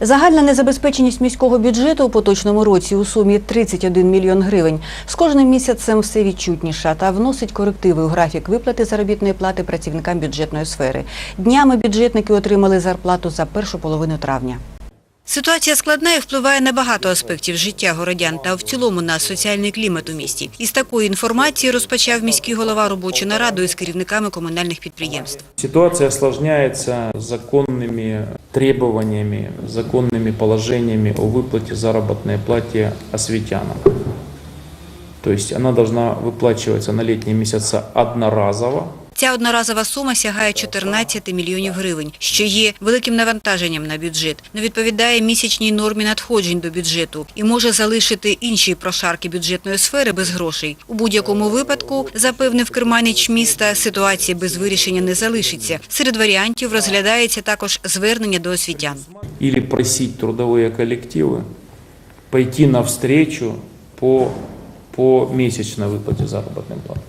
Загальна незабезпеченість міського бюджету у поточному році у сумі 31 мільйон гривень з кожним місяцем все відчутніша та вносить корективи у графік виплати заробітної плати працівникам бюджетної сфери. Днями бюджетники отримали зарплату за першу половину травня. Ситуація складна і впливає на багато аспектів життя городян та в цілому на соціальний клімат у місті. Із такої інформації розпочав міський голова робочу нараду із керівниками комунальних підприємств. Ситуация осложняется законными требованиями, законными положениями о выплате заработной плате осветянам. То есть она должна выплачиваться на летние месяца одноразово, Ця одноразова сума сягає 14 мільйонів гривень, що є великим навантаженням на бюджет, не відповідає місячній нормі надходжень до бюджету і може залишити інші прошарки бюджетної сфери без грошей. У будь-якому випадку, запевнив керманич міста, ситуація без вирішення не залишиться. Серед варіантів розглядається також звернення до освітян. или просить трудовые коллективы пойти навстречу по, по месячной выплате заработной платы.